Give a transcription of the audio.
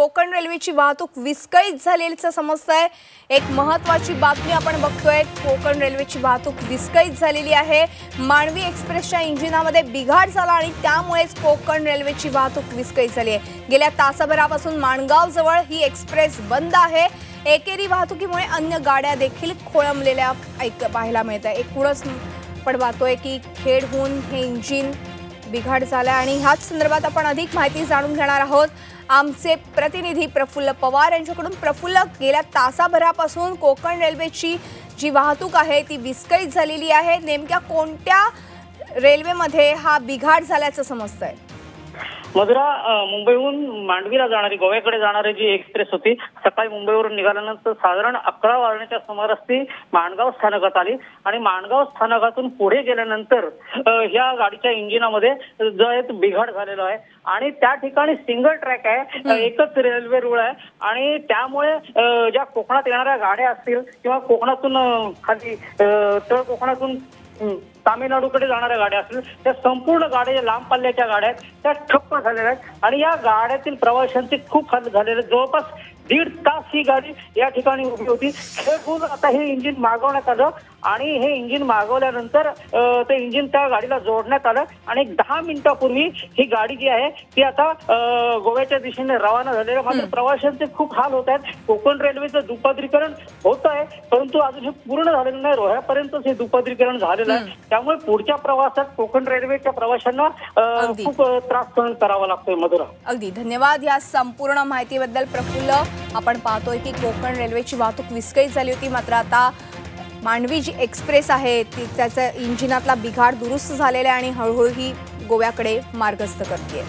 कोकण रेल्वेची वाहतूक विस्कळीत झालेलीचं आहे. एक महत्वाची बातमी आपण बघतोय कोकण रेल्वेची वाहतूक विस्कळीत झालेली आहे. मांडवी एक्सप्रेसच्या इंजिनामध्ये बिघाड झाला आणि त्यामुळेच कोकण रेल्वेची वाहतूक विस्कळीत झाली आहे. गेल्या तासाभरापासून माणगावजवळ ही एक्सप्रेस बंद आहे. एकेरी वाहतुकीमुळे अन्य गाड्या देखील खोळंबलेल्या ऐक पाहायला मिळत आहे. एकूणच आपण पाहतोय की खेडहून हे इंजिन बिघाड झाला आणि ह्याच संदर्भात आपण अधिक माहिती जाणून घेणार आहोत. आमचे प्रतिनिधी प्रफुल्ल पवार यांच्याकडून. प्रफुल्ल गेल्या तासाभरापासून कोकण रेल्वेची जी वाहतूक आहे ती विस्कळीत झालेली आहे. नेमक्या कोणत्या रेल्वेमध्ये हा बिघाड झाल्याचं समजतंय? मधुरा मुंबईहून मांडवीला जाणारी गोव्याकडे जाणारी जी एक्सप्रेस होती सकाळी मुंबईवरून निघाल्यानंतर साधारण अकरा वाजण्याच्या सुमारास ती माणगाव स्थानकात आली आणि माणगाव स्थानकातून पुढे गेल्यानंतर ह्या गाडीच्या इंजिनामध्ये जो आहे तो बिघाड झालेला आहे. आणि त्या ठिकाणी सिंगल ट्रॅक आहे एकच रेल्वे रुळ आहे. आणि त्यामुळे ज्या कोकणात येणाऱ्या गाड्या असतील किंवा कोकणातून खाली तळ कोकणातून तामिळनाडूकडे जाणाऱ्या गाड्या असतील त्या संपूर्ण गाड्या ज्या लांब पल्ल्याच्या गाड्या आहेत त्या ठप्प झालेल्या आहेत. आणि या गाड्यातील प्रवाशांचे खूप हाल झालेले. जवळपास दीड तास ही गाडी या ठिकाणी उभी होती. खेळून आता हे इंजिन मागवण्यात आलं आणि हे इंजिन मागवल्यानंतर ते इंजिन त्या गाडीला जोडण्यात आलं आणि एक दहा मिनिटापूर्वी ही गाडी जी आहे ती आता गोव्याच्या दिशेने रवाना झालेली आहे. मात्र प्रवाशांचे खूप हाल होत आहेत. कोकण रेल्वेचं दुपदरीकरण होत आहे परंतु अजून हे पूर्ण झालेलं नाही. रोह्यापर्यंतच हे दुपदरीकरण झालेलं आहे. त्यामुळे पुढच्या प्रवासात कोकण रेल्वेच्या प्रवाशांना अगदी. खूप त्रास सहन करावा लागतोय मधुरा. अगदी. धन्यवाद या संपूर्ण माहितीबद्दल प्रफुल्ल. आपण पाहतोय की कोकण रेल्वेची वाहतूक विस्कळीत झाली होती. मात्र आता मांडवी जी एक्सप्रेस आहे ती त्याचं इंजिनातला बिघाड दुरुस्त झालेला आहे आणि हळूहळू ही गोव्याकडे मार्गस्थ करते